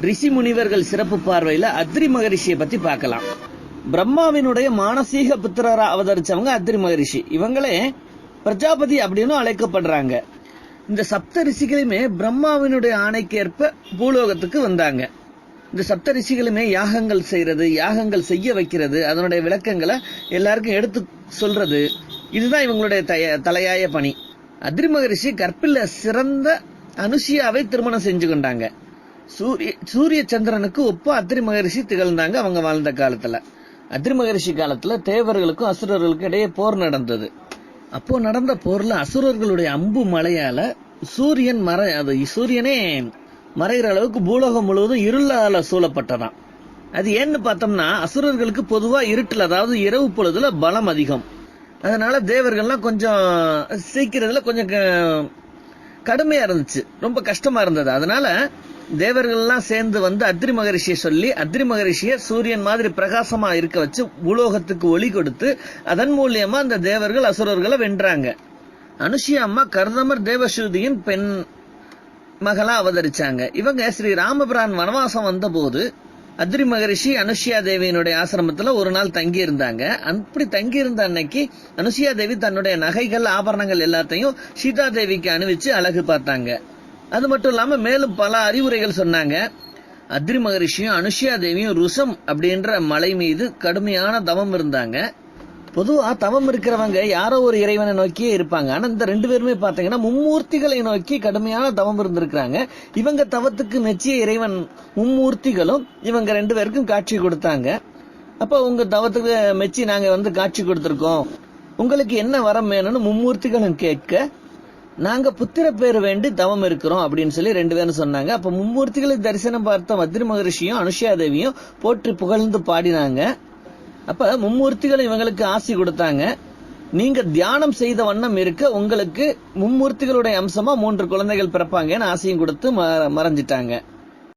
ரிஷி முனிவர்கள் சிறப்பு பார்வையில அத்ரி மகரிஷியை பத்தி பார்க்கலாம். பிரம்மாவினுடைய மானசீக புத்திரரா அவதரிச்சவங்க அத்ரி மகரிஷி. இவங்களே பிரஜாபதி அப்படின்னு அழைக்கப்படுறாங்க. இந்த சப்த ரிஷிகளுமே பிரம்மாவினுடைய ஆணைக்கேற்ப பூலோகத்துக்கு வந்தாங்க. இந்த சப்த ரிஷிகளுமே யாகங்கள் செய்யறது யாகங்கள் செய்ய வைக்கிறது அதனுடைய விளக்கங்களை எல்லாருக்கும் எடுத்து சொல்றது இதுதான் இவங்களுடைய தய- தலையாய பணி. அத்ரி மகரிஷி கற்பில் சிறந்த அனுஷியாவை திருமணம் செஞ்சு கொண்டாங்க. சூரிய சூரிய சந்திரனுக்கு ஒப்ப அத்திரி மகரிஷி திகழ்ந்தாங்க அவங்க வாழ்ந்த காலத்துல. அத்திரி மகரிஷி காலத்துல தேவர்களுக்கும் அசுரர்களுக்கும் இடையே போர் நடந்தது. அப்போ நடந்த போர்ல அசுரர்களுடைய அம்பு மழையால சூரியன் மற அது சூரியனே மறைகிற அளவுக்கு பூலோகம் முழுவதும் இருளால சூழப்பட்டதான் அது ஏன்னு பார்த்தோம்னா அசுரர்களுக்கு பொதுவா இருட்டில் அதாவது இரவு பொழுதுல பலம் அதிகம். அதனால தேவர்கள்லாம் கொஞ்சம் சீக்கிரத்துல கொஞ்சம் க- கடுமையா இருந்துச்சு. ரொம்ப கஷ்டமா இருந்தது. அதனால தேவர்கள்லாம் சேர்ந்து வந்து அத்ரி மகரிஷியை சொல்லி அத்ரி மகரிஷியை சூரியன் மாதிரி பிரகாசமா இருக்க வச்சு உலோகத்துக்கு ஒளி கொடுத்து அதன் மூலியமா அந்த தேவர்கள் அசுரர்களை வென்றாங்க. அனுஷியா அம்மா கர்தமர் தேவசூதியின் பெண் மகளா அவதரிச்சாங்க. இவங்க ஸ்ரீ ராமபிரான் வனவாசம் வந்தபோது அத்ரி மகரிஷி அனுஷ்யா தேவியினுடைய ஆசிரமத்துல ஒரு நாள் தங்கி இருந்தாங்க அப்படி தங்கி இருந்த அன்னைக்கு அனுஷ்யா தேவி தன்னுடைய நகைகள் ஆபரணங்கள் எல்லாத்தையும் சீதா தேவிக்கு அணிவிச்சு அழகு பார்த்தாங்க. அது மட்டும் இல்லாமல் மேலும் பல அறிவுரைகள் சொன்னாங்க. அத்ரி மகரிஷியும் அனுஷியா தேவியும் ருசம் அப்படின்ற மலை மீது கடுமையான தவம் இருந்தாங்க. பொதுவாக தவம் இருக்கிறவங்க யாரோ ஒரு இறைவனை நோக்கியே இருப்பாங்க. ஆனால் இந்த ரெண்டு பேருமே பார்த்தீங்கன்னா மும்மூர்த்திகளை நோக்கி கடுமையான தவம் இருந்திருக்கிறாங்க. இவங்க தவத்துக்கு மெச்சிய இறைவன் மும்மூர்த்திகளும் இவங்க ரெண்டு பேருக்கும் காட்சி கொடுத்தாங்க. அப்போ உங்க தவத்துக்கு மெச்சி நாங்கள் வந்து காட்சி கொடுத்துருக்கோம். உங்களுக்கு என்ன வரம் வேணும்னு மும்மூர்த்திகளும் கேட்க நாங்க புத்திர பேர் வேண்டி தவம் இருக்கிறோம் அப்படின்னு சொல்லி ரெண்டு பேரும் சொன்னாங்க. அப்ப மும்மூர்த்திகளை தரிசனம் பார்த்த மத்ரி மகரிஷியும் அனுஷ்யா தேவியும் போற்றி புகழ்ந்து பாடினாங்க. அப்ப மும்மூர்த்திகள் இவங்களுக்கு ஆசி கொடுத்தாங்க. நீங்க தியானம் செய்த வண்ணம் இருக்க உங்களுக்கு மும்மூர்த்திகளுடைய அம்சமா மூன்று குழந்தைகள் பிறப்பாங்கன்னு ஆசையும் கொடுத்து ம- மறைஞ்சிட்டாங்க